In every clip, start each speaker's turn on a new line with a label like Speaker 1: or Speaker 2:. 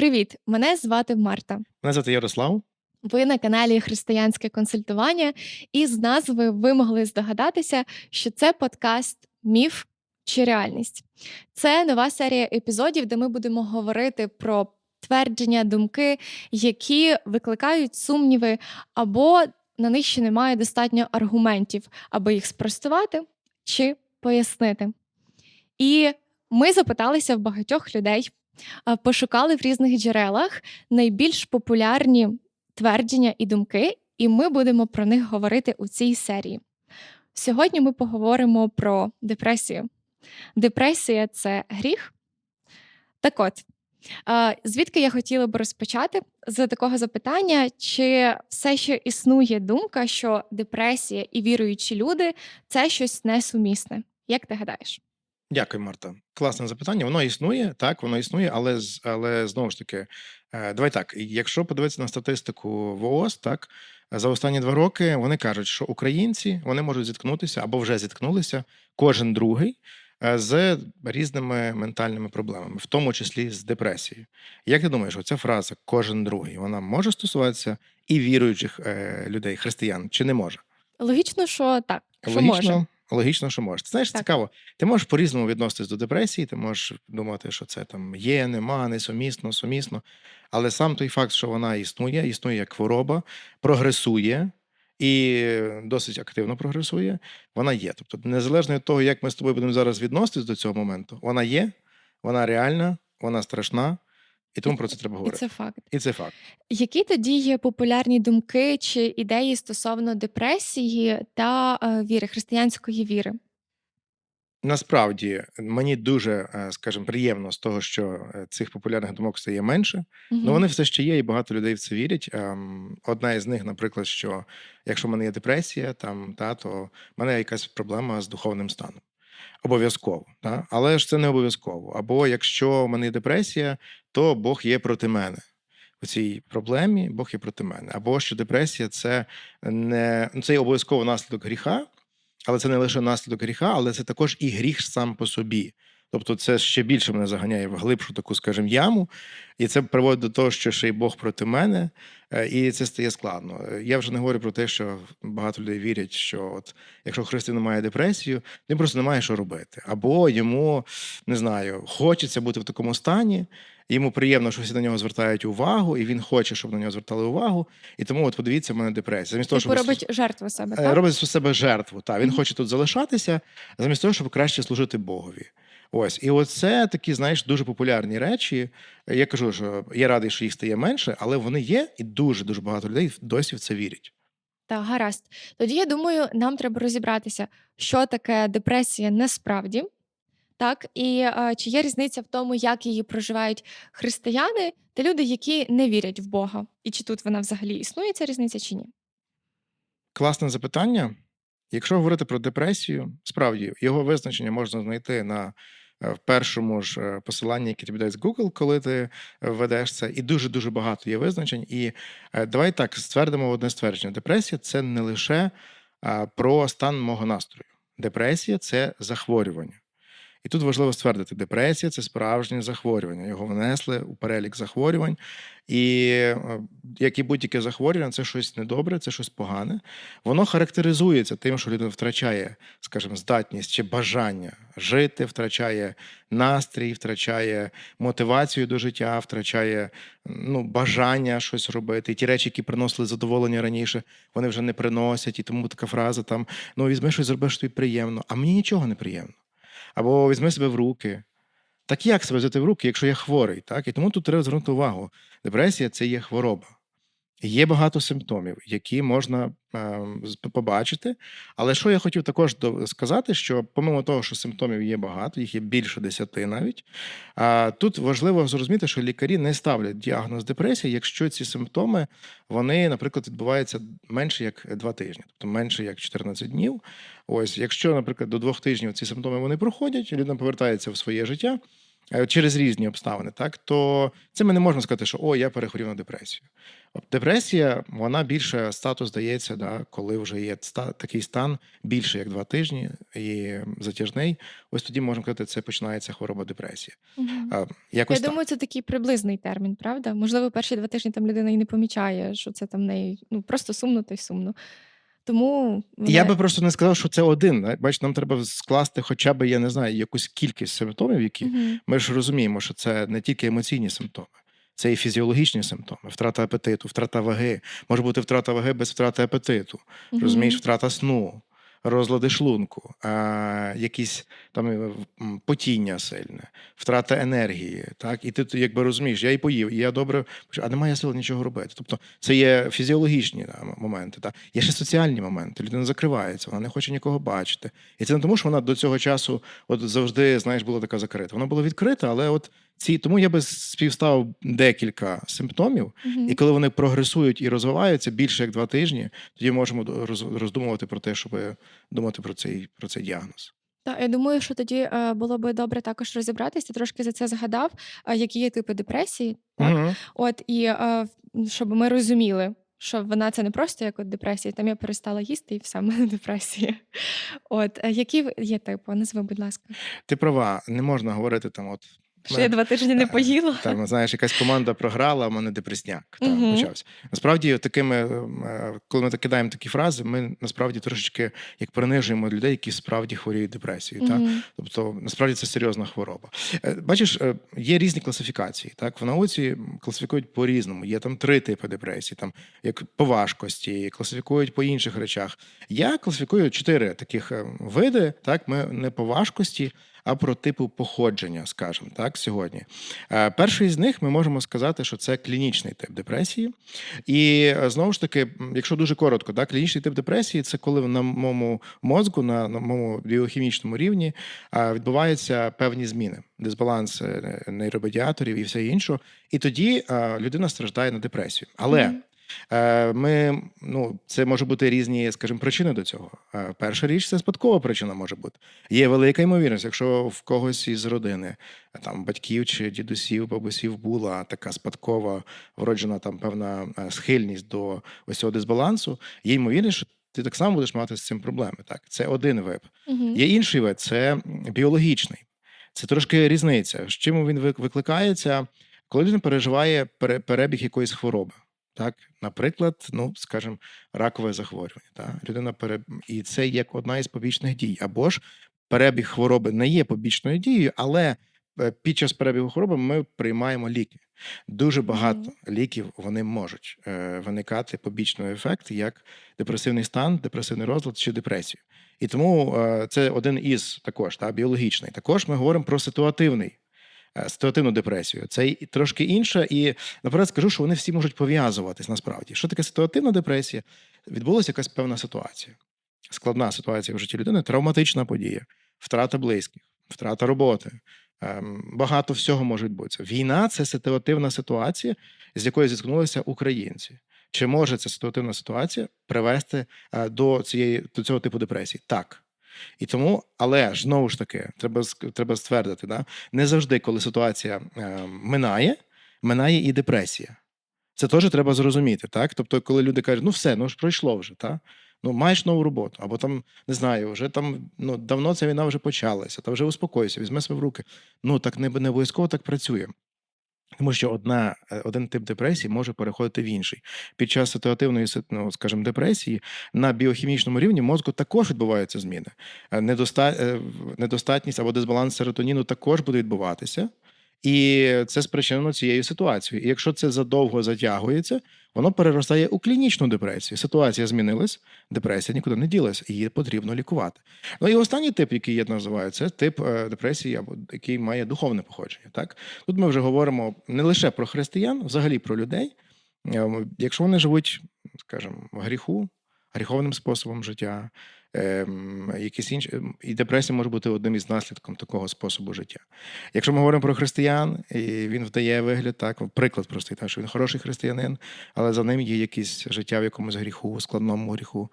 Speaker 1: Привіт! Мене звати Марта.
Speaker 2: Мене звати Ярослав.
Speaker 1: Ви на каналі Християнське консультування, і з назви ви могли здогадатися, що це подкаст Міф чи реальність. Це нова серія епізодів, де ми будемо говорити про твердження, думки, які викликають сумніви, або на них ще немає достатньо аргументів, аби їх спростувати чи пояснити. І ми запиталися в багатьох людей, пошукали в різних джерелах найбільш популярні твердження і думки, і ми будемо про них говорити у цій серії. Сьогодні ми поговоримо про депресію. Депресія це гріх. Так от, звідки я хотіла б розпочати з такого запитання, чи все ще існує думка, що депресія і віруючі люди це щось несумісне? Як ти гадаєш?
Speaker 2: Дякую, Марта. Класне запитання. Воно існує, так, воно існує, але але знову ж таки, е, давай так. Якщо подивитися на статистику ВООЗ, так за останні два роки вони кажуть, що українці вони можуть зіткнутися або вже зіткнулися кожен другий е, з різними ментальними проблемами, в тому числі з депресією. Як ти думаєш, оця фраза кожен другий вона може стосуватися і віруючих е, людей, християн, чи не може?
Speaker 1: Логічно, що так, що
Speaker 2: Логічно,
Speaker 1: може.
Speaker 2: Логічно, що може. Ти знаєш,
Speaker 1: Так.
Speaker 2: цікаво. Ти можеш по-різному відноситись до депресії, ти можеш думати, що це там є, нема, несумісно, сумісно. Але сам той факт, що вона існує, існує як хвороба, прогресує і досить активно прогресує, вона є. Тобто, незалежно від того, як ми з тобою будемо зараз відноситись до цього моменту, вона є, вона реальна, вона страшна, і тому про це треба
Speaker 1: І
Speaker 2: говорити.
Speaker 1: це факт.
Speaker 2: І це факт.
Speaker 1: Які тоді є популярні думки чи ідеї стосовно депресії та е, віри, християнської віри?
Speaker 2: Насправді мені дуже, е, скажімо, приємно з того, що е, цих популярних думок стає менше.
Speaker 1: Мгм.
Speaker 2: Ну, вони все ще є, і багато людей в це вірять. Ем, Одна із них, наприклад, що якщо в мене є депресія, там та то в мене якась проблема з духовним станом. Обов'язково, та? але ж це не обов'язково. Або якщо в мене є депресія, то Бог є проти мене. У цій проблемі Бог є проти мене. Або що депресія це не ну, це є обов'язково наслідок гріха, але це не лише наслідок гріха, але це також і гріх сам по собі. Тобто, це ще більше мене заганяє в глибшу таку, скажімо, яму, і це приводить до того, що ще й Бог проти мене, е, і це стає складно. Я вже не говорю про те, що багато людей вірять, що от якщо христина має депресію, він просто не має що робити. Або йому не знаю, хочеться бути в такому стані. Йому приємно, що всі на нього звертають увагу, і він хоче, щоб на нього звертали увагу. І тому, от подивіться, в мене депресія. Замість того,
Speaker 1: Типу
Speaker 2: щоб
Speaker 1: робить жертву себе,
Speaker 2: Е,
Speaker 1: так?
Speaker 2: робить себе жертву. Та він
Speaker 1: Мгм.
Speaker 2: хоче тут залишатися, замість того, щоб краще служити Богові. Ось, і оце такі, знаєш, дуже популярні речі. Я кажу, що я радий, що їх стає менше, але вони є, і дуже дуже багато людей досі в це вірять.
Speaker 1: Так, гаразд. Тоді я думаю, нам треба розібратися, що таке депресія насправді. Так, і е, чи є різниця в тому, як її проживають християни та люди, які не вірять в Бога, і чи тут вона взагалі існує ця різниця, чи ні?
Speaker 2: Класне запитання. Якщо говорити про депресію, справді його визначення можна знайти на е, в першому ж е, посиланні, яке тобі дасть Google, коли ти е, введеш це, і дуже дуже багато є визначень. І давай так ствердимо одне ствердження: депресія це не лише про стан мого настрою. Депресія це захворювання. І тут важливо ствердити, депресія це справжнє захворювання. Його внесли у перелік захворювань. І е, як і будь-яке захворювання, це щось недобре, це щось погане. Воно характеризується тим, що людина втрачає, скажімо, здатність чи бажання жити, втрачає настрій, втрачає мотивацію до життя, втрачає ну, бажання щось робити. І ті речі, які приносили задоволення раніше, вони вже не приносять. І тому така фраза там: ну візьми щось, зроби, що тобі приємно, а мені нічого не приємно. Або візьми себе в руки. Так як себе взяти в руки, якщо я хворий? Так? І тому тут треба звернути увагу. Депресія це є хвороба. Є багато симптомів, які можна е, побачити. Але що я хотів також сказати, що помимо того, що симптомів є багато, їх є більше десяти навіть. А тут важливо зрозуміти, що лікарі не ставлять діагноз депресії, якщо ці симптоми вони, наприклад, відбуваються менше як два тижні, тобто менше як 14 днів. Ось, якщо, наприклад, до двох тижнів ці симптоми вони проходять, людина повертається в своє життя. Е, через різні обставини, так то це ми не можемо сказати, що о, я перехворів на депресію. Депресія, вона більше статус дається, да, коли вже є такий стан більше як два тижні і затяжний. Ось тоді можемо сказати, це починається хвороба депресії.
Speaker 1: Мгм.
Speaker 2: А,
Speaker 1: Я
Speaker 2: якось так.
Speaker 1: думаю, це такий приблизний термін, правда? Можливо, перші два тижні там людина і не помічає, що це там неї ну, просто сумно та й сумно. Тому
Speaker 2: Я би просто не сказав, що це один. Бач, нам треба скласти хоча б, я не знаю, якусь кількість симптомів, які
Speaker 1: угу.
Speaker 2: ми ж розуміємо, що це не тільки емоційні симптоми, це і фізіологічні симптоми, втрата апетиту, втрата ваги. Може бути втрата ваги без втрати апетиту. Розумієш, втрата сну, розлади шлунку, а, якісь там е, потіння сильне, втрата енергії. Так? І ти якби розумієш, я і поїв, і я добре, а немає сил нічого робити. Тобто це є фізіологічні да, моменти. Так? Є ще соціальні моменти. Людина закривається, вона не хоче нікого бачити. І це не тому, що вона до цього часу от завжди, знаєш, була така закрита. Вона була відкрита, але от ці тому я би співставив декілька симптомів,
Speaker 1: Мгм.
Speaker 2: і коли вони прогресують і розвиваються більше як два тижні, тоді можемо роздумувати про те, щоб думати про цей, про цей діагноз.
Speaker 1: Так, я думаю, що тоді е, було би добре також розібратися. Трошки за це згадав, які є типи депресії. Так?
Speaker 2: Угу.
Speaker 1: От і е, щоб ми розуміли, що вона це не просто як от депресія, там я перестала їсти і все, в мене депресія. От е, які є типи? Назви, будь ласка.
Speaker 2: Ти права, не можна говорити там, от
Speaker 1: Я два тижні не поїла.
Speaker 2: там, знаєш, якась команда програла, а в мене депресняк там,
Speaker 1: Мгм.
Speaker 2: почався. Насправді, такими, е, коли ми так кидаємо такі фрази, ми насправді трошечки як принижуємо людей, які справді хворіють депресією.
Speaker 1: Мгм.
Speaker 2: Тобто, насправді це серйозна хвороба. Е, Бачиш, е, є різні класифікації. Так, в науці класифікують по-різному. Є там три типи депресії, там як по важкості, класифікують по інших речах. Я класифікую чотири таких види. Так, ми не по важкості, а про типу походження, скажімо так, сьогодні. Е, Перший з них ми можемо сказати, що це клінічний тип депресії. І е, знову ж таки, якщо дуже коротко, так, клінічний тип депресії це коли на моєму мозку, на, моєму біохімічному рівні відбуваються певні зміни, дисбаланс е, нейромедіаторів і все інше. І тоді людина страждає на депресію. Але. Е, Ми, ну, це може бути різні, скажімо, причини до цього. Е, Перша річ це спадкова причина може бути. Є велика ймовірність, якщо в когось із родини, е, там батьків чи дідусів, бабусів була така спадкова, вроджена там певна е, схильність до ось цього дисбалансу, є ймовірність, що ти так само будеш мати з цим проблеми. Так, це один вид.
Speaker 1: Мгм.
Speaker 2: Є інший вид це біологічний. Це трошки різниця. З чим він викликається, коли людина переживає перебіг якоїсь хвороби. Так, наприклад, ну скажімо, ракове захворювання. Так? Людина пере... І це як одна із побічних дій. Або ж перебіг хвороби не є побічною дією, але е, під час перебігу хвороби ми приймаємо ліки. Дуже багато ліків вони можуть е, виникати побічний ефект, як депресивний стан, депресивний розлад чи депресію. І тому е, це один із також та, біологічний. Також ми говоримо про ситуативний. Е, Ситуативну депресію. Це і трошки інше, і наперед скажу, що вони всі можуть пов'язуватись насправді. Що таке ситуативна депресія? Відбулася якась певна ситуація, складна ситуація в житті людини, травматична подія, втрата близьких, втрата роботи. ем, Багато всього може відбутися. Війна це ситуативна ситуація, з якою зіткнулися українці. Чи може ця ситуативна ситуація привести е, до цієї до цього типу депресії? Так. І тому, але ж знову ж таки, треба треба ствердити, да? не завжди, коли ситуація е, минає, минає і депресія. Це теж треба зрозуміти, так? Тобто, коли люди кажуть, ну все, ну ж пройшло вже, так? Ну, маєш нову роботу, або там не знаю, вже там ну давно ця війна вже почалася, та вже успокойся, візьми себе в руки. Ну так не, не обов'язково так працює. Тому що одна, е, один тип депресії може переходити в інший. Під час ситуативної, си- ну, скажімо, депресії на біохімічному рівні мозку також відбуваються зміни. Е, Недоста... е, Недостатність або дисбаланс серотоніну також буде відбуватися. І це спричинено цією ситуацією. І якщо це задовго затягується, воно переростає у клінічну депресію. Ситуація змінилась, депресія нікуди не ділась, її потрібно лікувати. Ну і останній тип, який я називаю, це тип е, депресії, або який має духовне походження. Так тут ми вже говоримо не лише про християн, взагалі про людей. Е, Якщо вони живуть, скажімо, в гріху, гріховним способом життя, ем, якісь інші, ем, і депресія може бути одним із наслідком такого способу життя. Якщо ми говоримо про християн, і він вдає вигляд, так, приклад простий, так, що він хороший християнин, але за ним є якесь життя в якомусь гріху, складному гріху.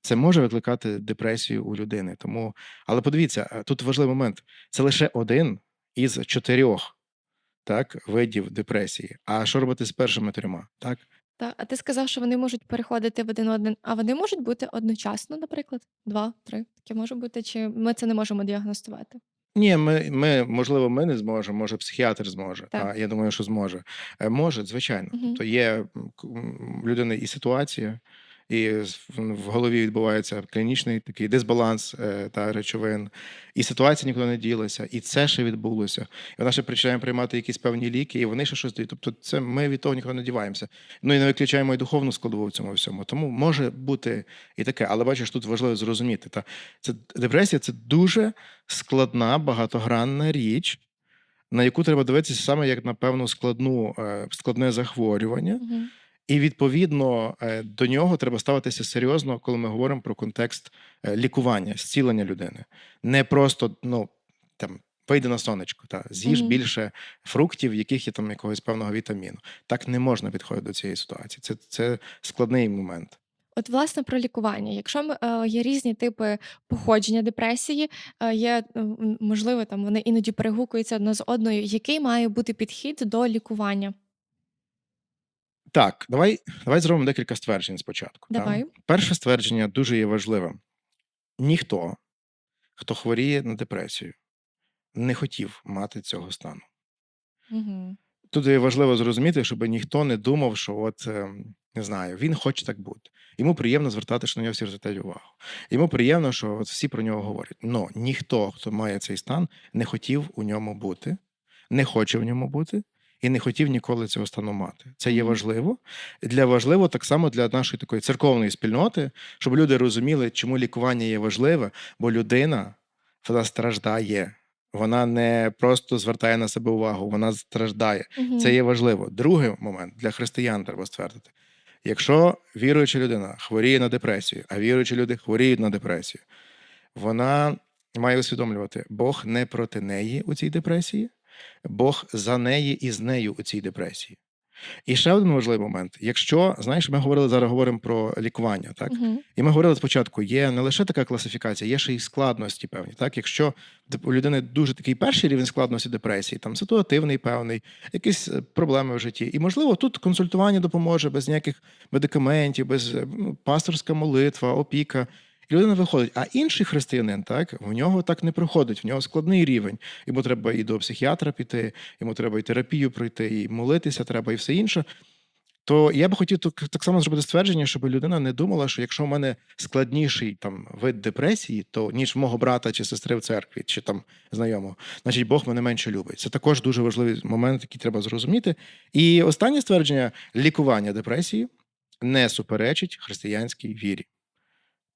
Speaker 2: Це може викликати депресію у людини. Тому, але подивіться, е, тут важливий момент: це лише один із чотирьох так, видів депресії. А що робити з першими трьома? Так?
Speaker 1: Та, а ти сказав, що вони можуть переходити в один один, а вони можуть бути одночасно, наприклад, два, три. Таке може бути, чи ми це не можемо діагностувати?
Speaker 2: Ні, ми, ми, можливо, ми не зможемо, може, психіатр зможе.
Speaker 1: Так.
Speaker 2: А я думаю, що зможе. Е, Може, звичайно.
Speaker 1: Мгм.
Speaker 2: То є м, людини і ситуація, і в в голові відбувається клінічний такий дисбаланс е, та речовин, і ситуація нікуди не ділася, і це ще відбулося. І вона ще починає приймати якісь певні ліки, і вони ще щось дають. Тобто, це ми від того нікуди не діваємося. Ну і не виключаємо і духовну складову в цьому всьому. Тому може бути і таке, але бачиш, тут важливо зрозуміти. Та це депресія це дуже складна, багатогранна річ, на яку треба дивитися саме як на певну складну, е, складне захворювання.
Speaker 1: Угу.
Speaker 2: І відповідно е, до нього треба ставитися серйозно, коли ми говоримо про контекст е, лікування, зцілення людини. Не просто ну там вийди на сонечко, та з'їж
Speaker 1: Мгм.
Speaker 2: більше фруктів, в яких є там якогось певного вітаміну. Так не можна підходити до цієї ситуації. Це, це складний момент.
Speaker 1: От, власне, про лікування. Якщо ми, е, є різні типи походження депресії, е, є е, можливо, там вони іноді перегукуються одна з одною. Який має бути підхід до лікування?
Speaker 2: Так, давай, давай зробимо декілька стверджень спочатку.
Speaker 1: Давай.
Speaker 2: Перше ствердження дуже є важливим. Ніхто, хто хворіє на депресію, не хотів мати цього стану.
Speaker 1: Угу.
Speaker 2: Тут є важливо зрозуміти, щоб ніхто не думав, що от ем, не знаю, він хоче так бути. Йому приємно звертати, що на нього всі звертають увагу. Йому приємно, що от всі про нього говорять. Но ніхто, хто має цей стан, не хотів у ньому бути, не хоче в ньому бути і не хотів ніколи цього стану мати. Це є важливо. Для важливо так само для нашої такої церковної спільноти, щоб люди розуміли, чому лікування є важливе, бо людина вона страждає. Вона не просто звертає на себе увагу, вона страждає.
Speaker 1: Угу.
Speaker 2: Це є важливо. Другий момент для християн треба ствердити. Якщо віруюча людина хворіє на депресію, а віруючі люди хворіють на депресію, вона має усвідомлювати, Бог не проти неї у цій депресії, Бог за неї і з нею у цій депресії. І ще один важливий момент: якщо знаєш, ми говорили зараз говоримо про лікування, так
Speaker 1: Угу.
Speaker 2: і ми говорили спочатку, є не лише така класифікація, є ще й складності певні. Так, якщо у людини дуже такий перший рівень складності депресії, там ситуативний певний, якісь е, проблеми в житті. І можливо, тут консультування допоможе без ніяких медикаментів, без ну, пасторська молитва, опіка. Людина виходить. А інший християнин, так в нього так не проходить, в нього складний рівень. Йому треба і до психіатра піти, йому треба і терапію пройти, і молитися треба, і все інше. То я би хотів так, само зробити ствердження, щоб людина не думала, що якщо в мене складніший там вид депресії, то ніж мого брата чи сестри в церкві, чи там знайомого, значить Бог мене менше любить. Це також дуже важливий момент, який треба зрозуміти. І останнє ствердження: лікування депресії не суперечить християнській вірі.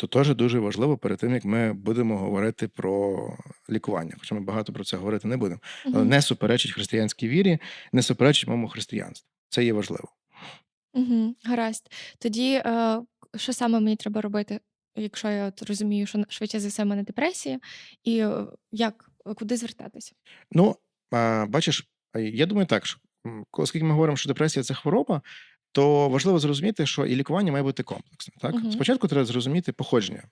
Speaker 2: То теж дуже важливо перед тим, як ми будемо говорити про лікування. Хоча ми багато про це говорити не будемо. Але не суперечить християнській вірі, не суперечить моєму християнству. Це є важливо.
Speaker 1: Угу. Гаразд. Тоді, е, що саме мені треба робити, якщо я от розумію, що швидше за все в мене депресія, і е, як, куди звертатися?
Speaker 2: Ну, а, бачиш, я думаю так, що оскільки ми говоримо, що депресія це хвороба, то важливо зрозуміти, що і лікування має бути комплексним. Так?
Speaker 1: Мгм.
Speaker 2: Спочатку треба зрозуміти походження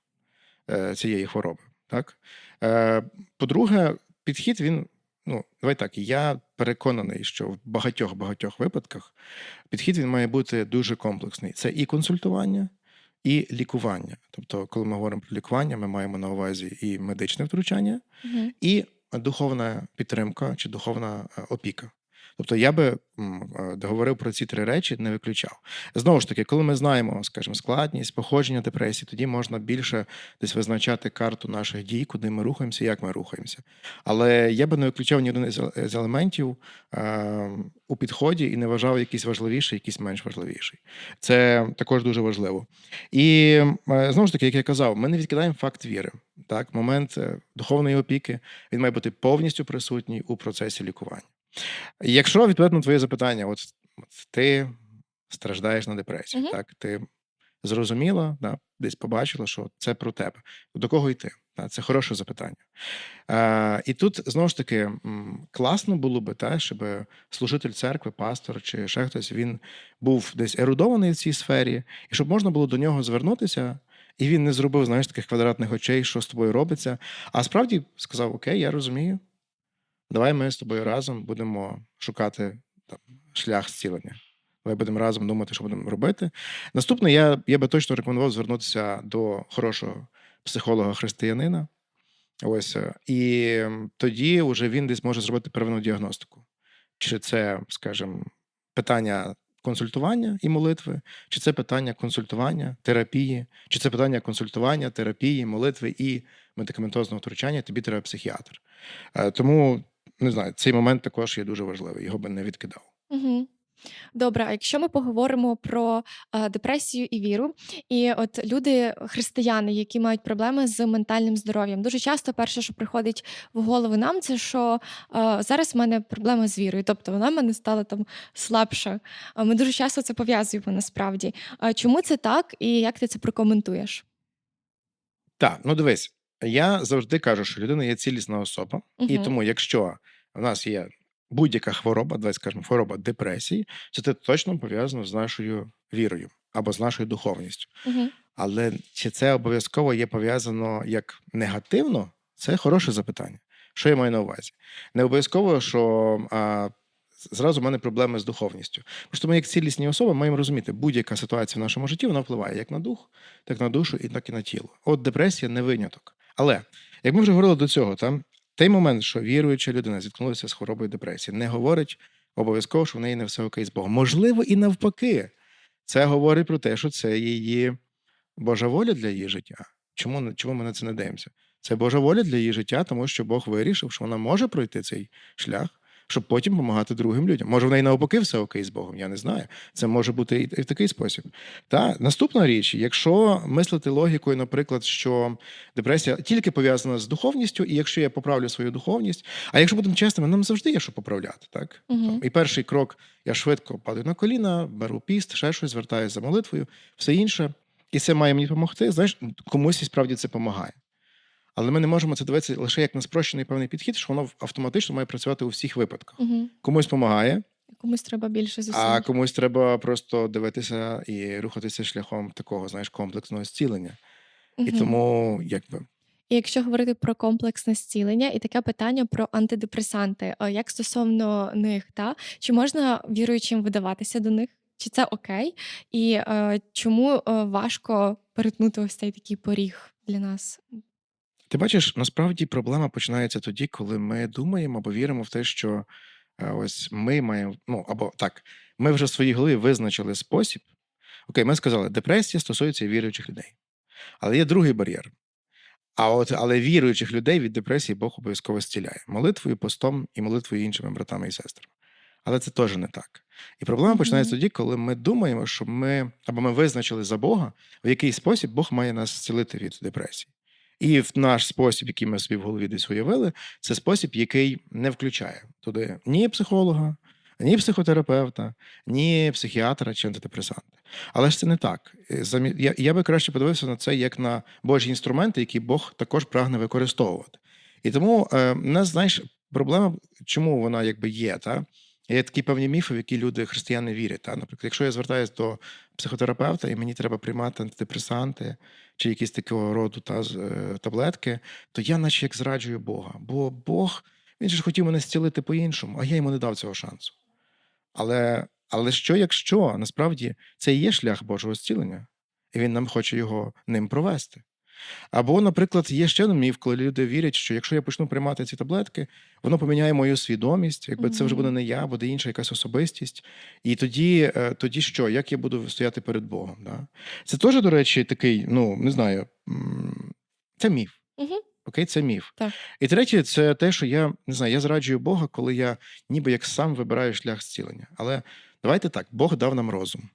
Speaker 2: е, цієї хвороби. Так? Е, по-друге, підхід він. Ну, давай так, я переконаний, що в багатьох багатьох випадках підхід він має бути дуже комплексний. Це і консультування, і лікування. Тобто, коли ми говоримо про лікування, ми маємо на увазі і медичне втручання,
Speaker 1: Угу.
Speaker 2: і духовна підтримка чи духовна е, опіка. Тобто я би е, говорив про ці три речі, не виключав. Знову ж таки, коли ми знаємо, скажімо, складність, походження депресії, тоді можна більше десь визначати карту наших дій, куди ми рухаємося, як ми рухаємося. Але я би не виключав ні один е- з елементів е, у підході і не вважав якийсь важливіший, якийсь менш важливіший. Це також дуже важливо. І е, знову ж таки, як я казав, ми не відкидаємо факт віри. Так, момент е, духовної опіки він має бути повністю присутній у процесі лікування. Якщо відповідно на твоє запитання, от, от ти страждаєш на депресію,
Speaker 1: Мгм.
Speaker 2: так ти зрозуміла, да, десь побачила, що це про тебе. До кого йти? Да, це хороше запитання. Е, і тут знову ж таки класно було би те, щоб служитель церкви, пастор чи ще хтось він був десь ерудований в цій сфері, і щоб можна було до нього звернутися. І він не зробив, знаєш, таких квадратних очей, що з тобою робиться. А справді сказав: Окей, я розумію. Давай ми з тобою разом будемо шукати там, шлях зцілення. Давай будемо разом думати, що будемо робити. Наступне, я, я би точно рекомендував звернутися до хорошого психолога-християнина. Ось, е, і тоді вже він десь може зробити первинну діагностику. Чи це, скажімо, питання консультування і молитви, чи це питання консультування, терапії, чи це питання консультування, терапії, молитви і медикаментозного втручання, тобі треба психіатр. Е, Тому не знаю, цей момент також є дуже важливий, його би не відкидав.
Speaker 1: Угу. Добре, а якщо ми поговоримо про е, депресію і віру, і от люди, християни, які мають проблеми з ментальним здоров'ям, дуже часто перше, що приходить в голову нам, це що е, зараз в мене проблема з вірою, тобто вона в мене стала там слабша. Ми дуже часто це пов'язуємо насправді. Чому це так, і як ти це прокоментуєш?
Speaker 2: Так, ну дивись, я завжди кажу, що людина є цілісна особа, і
Speaker 1: Угу.
Speaker 2: тому, якщо в нас є будь-яка хвороба, давай скажемо, хвороба депресії, це це точно пов'язано з нашою вірою або з нашою духовністю.
Speaker 1: Угу.
Speaker 2: Але чи це обов'язково є пов'язано як негативно? Це хороше запитання. Що я маю на увазі? Не обов'язково, що а, зразу в мене проблеми з духовністю. Просто ми, як цілісні особи, маємо розуміти, будь-яка ситуація в нашому житті вона впливає як на дух, так на душу і так і на тіло. От депресія не виняток. Але як ми вже говорили до цього, там той момент, що віруюча людина зіткнулася з хворобою депресії, не говорить обов'язково, що в неї не все окей з Богом. Можливо, і навпаки, це говорить про те, що це її Божа воля для її життя. Чому, чому ми на це не даємося? Це Божа воля для її життя, тому що Бог вирішив, що вона може пройти цей шлях, щоб потім допомагати другим людям. Може, в неї навпаки все окей з Богом, я не знаю. Це може бути і, в такий спосіб. Та наступна річ, якщо мислити логікою, наприклад, що депресія тільки пов'язана з духовністю, і якщо я поправлю свою духовність, а якщо будемо чесними, нам завжди є що поправляти, так?
Speaker 1: Угу.
Speaker 2: І перший крок я швидко падаю на коліна, беру піст, ще щось, звертаюся за молитвою, все інше. І це має мені допомогти. Знаєш, комусь і справді це допомагає. Але ми не можемо це дивитися лише як на спрощений певний підхід, що воно автоматично має працювати у всіх випадках.
Speaker 1: Угу.
Speaker 2: Комусь допомагає,
Speaker 1: Комусь треба більше зусиль.
Speaker 2: а комусь треба просто дивитися і рухатися шляхом такого, знаєш, комплексного зцілення. І тому, якби.
Speaker 1: І якщо говорити про комплексне зцілення і таке питання про антидепресанти, як стосовно них, та чи можна віруючим видаватися до них? Чи це окей? І е, чому е, важко перетнути ось цей такий поріг для нас?
Speaker 2: Ти бачиш, насправді проблема починається тоді, коли ми думаємо або віримо в те, що е, ось ми маємо, ну або так, ми вже в своїй голові визначили спосіб. Окей, ми сказали, депресія стосується віруючих людей. Але є другий бар'єр. А от але віруючих людей від депресії Бог обов'язково зціляє молитвою, постом і молитвою іншими братами і сестрами. Але це теж не так. І проблема починається тоді, коли ми думаємо, що ми або ми визначили за Бога, в який спосіб Бог має нас зцілити від депресії. І в наш спосіб, який ми собі в голові десь уявили, це спосіб, який не включає туди ні психолога, ні психотерапевта, ні психіатра чи антидепресанти. Але ж це не так. Е, Я, я би краще подивився на це як на Божі інструменти, які Бог також прагне використовувати. І тому е, нас, знаєш, проблема, чому вона якби є, та? Є такі певні міфи, в які люди, християни, вірять. Та? Наприклад, якщо я звертаюся до психотерапевта і мені треба приймати антидепресанти чи якісь такого роду та, е, таблетки, то я наче як зраджую Бога. Бо Бог, він же ж хотів мене зцілити по-іншому, а я йому не дав цього шансу. Але, але що, якщо насправді це і є шлях Божого зцілення, і він нам хоче його ним провести? Або, наприклад, є ще один міф, коли люди вірять, що якщо я почну приймати ці таблетки, воно поміняє мою свідомість, якби це вже буде не я, буде інша якась особистість. І тоді, е, тоді що? Як я буду стояти перед Богом? Да? Це теж, до речі, такий, ну не знаю, це міф. Окей, це міф.
Speaker 1: Так.
Speaker 2: І третє, це те, що я не знаю, я зраджую Бога, коли я ніби як сам вибираю шлях зцілення. Але давайте так: Бог дав нам розум,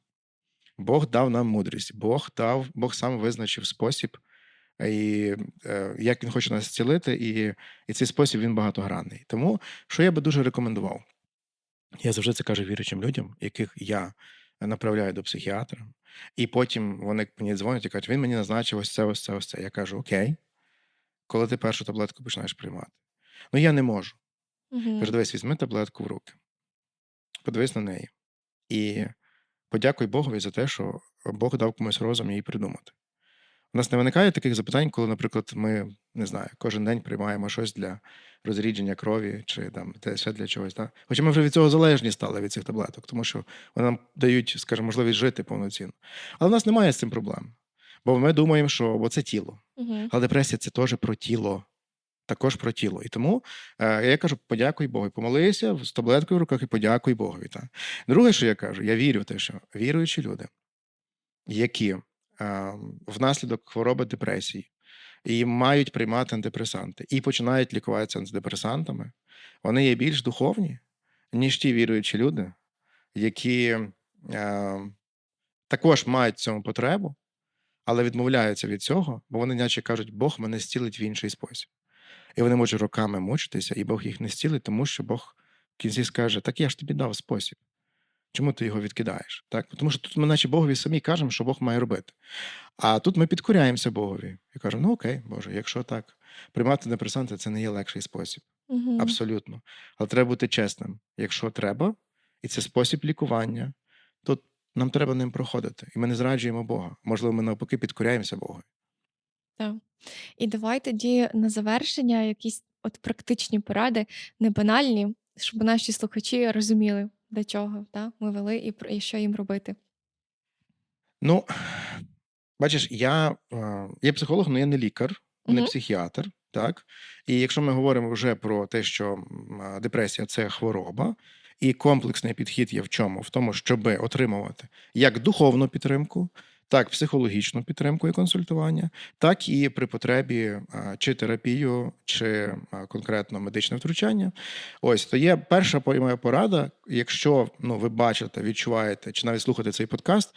Speaker 2: Бог дав нам мудрість, Бог дав, Бог сам визначив спосіб, і е, як він хоче нас зцілити, і, і цей спосіб він багатогранний. Тому що я би дуже рекомендував. Я завжди це кажу віруючим людям, яких я направляю до психіатра, і потім вони мені дзвонять і кажуть, він мені назначив ось це, ось це, ось це. Я кажу: Окей, коли ти першу таблетку починаєш приймати? Ну я не можу.
Speaker 1: Мгм.
Speaker 2: Кажу, дивись, візьми таблетку в руки, подивись на неї. І подякуй Богові за те, що Бог дав комусь розум її придумати. У нас не виникає таких запитань, коли, наприклад, ми не знаю, кожен день приймаємо щось для розрідження крові чи там те ще для чогось. Так? Хоча ми вже від цього залежні стали від цих таблеток, тому що вони нам дають, скажімо, можливість жити повноцінно. Але в нас немає з цим проблем. Бо ми думаємо, що бо це тіло.
Speaker 1: Угу.
Speaker 2: Але депресія це теж про тіло. Також про тіло. І тому е, я кажу: подякуй Богу. Помолися з таблеткою в руках і подякуй Богові. Та. Друге, що я кажу, я вірю в те, що віруючі люди, які внаслідок хвороби депресії і мають приймати антидепресанти, і починають лікуватися антидепресантами, вони є більш духовні, ніж ті віруючі люди, які е, також мають цьому потребу, але відмовляються від цього, бо вони наче кажуть, Бог мене зцілить в інший спосіб. І вони можуть роками мучитися, і Бог їх не зцілить, тому що Бог в кінці скаже: Так я ж тобі дав спосіб. Чому ти його відкидаєш? Так? Тому що тут ми, наче Богові самі кажемо, що Бог має робити. А тут ми підкоряємося Богові і кажемо: ну окей, Боже, якщо так, приймати депресанти це не є легший спосіб.
Speaker 1: Угу.
Speaker 2: Абсолютно. Але треба бути чесним. Якщо треба, і це спосіб лікування, то нам треба ним проходити. І ми не зраджуємо Бога. Можливо, ми навпаки підкоряємося Богу.
Speaker 1: Так. І давай тоді на завершення якісь от практичні поради, не банальні, щоб наші слухачі розуміли, до чого та, ми вели і, і що їм робити.
Speaker 2: Ну, бачиш, я я є психолог, але я не лікар, не
Speaker 1: угу.
Speaker 2: психіатр. Так? І якщо ми говоримо вже про те, що депресія це хвороба, і комплексний підхід є в чому? В тому, щоб отримувати як духовну підтримку, так психологічну підтримку і консультування, так і при потребі чи терапію, чи конкретно медичне втручання. Ось то є перша моя порада. Якщо ну, ви бачите, відчуваєте чи навіть слухаєте цей подкаст,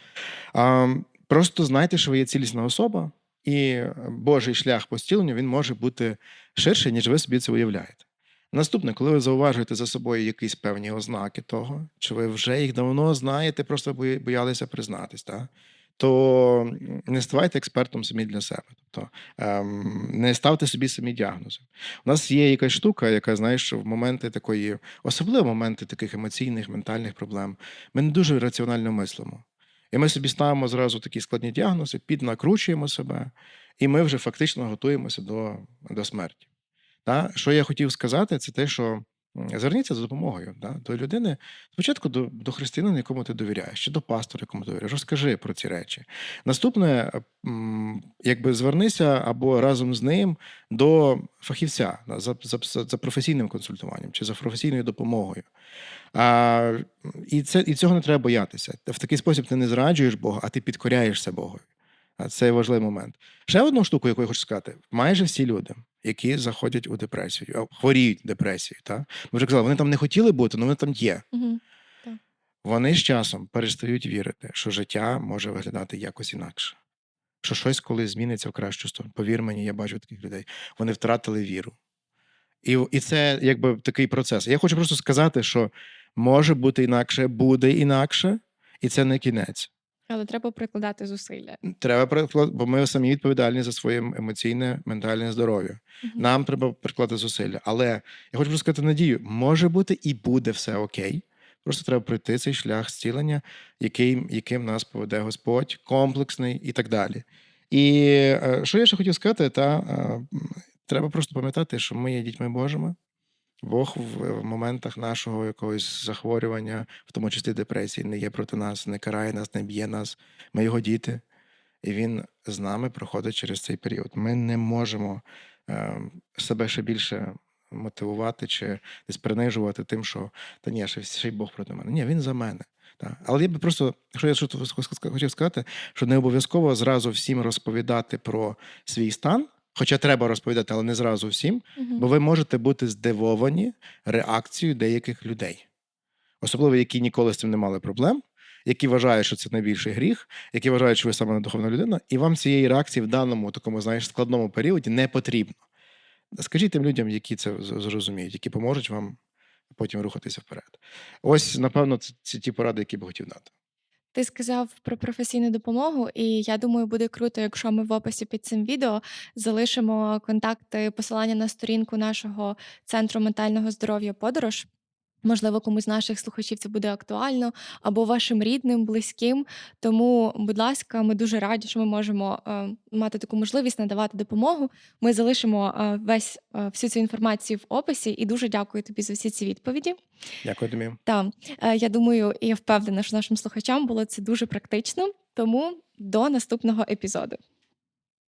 Speaker 2: просто знайте, що ви є цілісна особа, і Божий шлях по зціленню він може бути ширший, ніж ви собі це уявляєте. Наступне, коли ви зауважуєте за собою якісь певні ознаки того, чи ви вже їх давно знаєте, просто боялися признатись, так? То не ставайте експертом самі для себе. Тобто ем, не ставте собі самі діагнози. У нас є якась штука, яка, знаєш, в моменти такої, особливо моменти таких емоційних, ментальних проблем, ми не дуже раціонально мислимо. І ми собі ставимо зразу такі складні діагнози, піднакручуємо себе, і ми вже фактично готуємося до, до смерті. Та? Що я хотів сказати, це те, що зверніться за допомогою да, до людини, спочатку до, до християнина, якому ти довіряєш, чи до пастора, якому ти довіряєш. Розкажи про ці речі. Наступне, якби звернися або разом з ним до фахівця да, за, за, за професійним консультуванням чи за професійною допомогою. А, і, це, і цього не треба боятися. В такий спосіб ти не зраджуєш Бога, а ти підкоряєшся Богові. Це важливий момент. Ще одну штуку, яку я хочу сказати: майже всі люди, які заходять у депресію, хворіють депресією, так? ми вже казали, вони там не хотіли бути, але вони там є.
Speaker 1: Угу.
Speaker 2: Вони з часом перестають вірити, що життя може виглядати якось інакше, що щось колись зміниться в кращу сторону. Повір мені, я бачу таких людей. Вони втратили віру. І, і це якби такий процес. Я хочу просто сказати, що може бути інакше, буде інакше, і це не кінець.
Speaker 1: Але треба прикладати зусилля.
Speaker 2: Треба приклад, бо ми самі відповідальні за своє емоційне, ментальне здоров'я.
Speaker 1: Мгм.
Speaker 2: Нам треба прикладати зусилля. Але я хочу сказати надію, може бути і буде все окей. Просто треба пройти цей шлях зцілення, який, яким нас поведе Господь, комплексний і так далі. І е, що я ще хотів сказати, та е, треба просто пам'ятати, що ми є дітьми Божими. Бог в, моментах нашого якогось захворювання, в тому числі депресії, не є проти нас, не карає нас, не б'є нас. Ми його діти, і він з нами проходить через цей період. Ми не можемо е, себе ще більше мотивувати чи десь принижувати тим, що та ні, ще, ще й Бог проти мене. Ні, він за мене. Так. Але я би просто, якщо я що хотів сказати, що не обов'язково зразу всім розповідати про свій стан, хоча треба розповідати, але не зразу всім,
Speaker 1: Мгм.
Speaker 2: бо ви можете бути здивовані реакцією деяких людей, особливо які ніколи з цим не мали проблем, які вважають, що це найбільший гріх, які вважають, що ви саме духовна людина, і вам цієї реакції в даному такому, знаєш, складному періоді не потрібно. Скажіть тим людям, які це зрозуміють, які поможуть вам потім рухатися вперед. Ось, напевно, це, ті поради, які би хотів дати.
Speaker 1: Ти сказав про професійну допомогу, і я думаю, буде круто, якщо ми в описі під цим відео залишимо контакти, посилання на сторінку нашого центру ментального здоров'я подорож. Можливо, комусь з наших слухачів це буде актуально, або вашим рідним, близьким. Тому, будь ласка, ми дуже раді, що ми можемо е, мати таку можливість надавати допомогу. Ми залишимо е, весь е, всю цю інформацію в описі, і дуже дякую тобі за всі ці відповіді.
Speaker 2: Дякую тобі.
Speaker 1: Та е, я думаю, і я впевнена, що нашим слухачам було це дуже практично. Тому до наступного епізоду.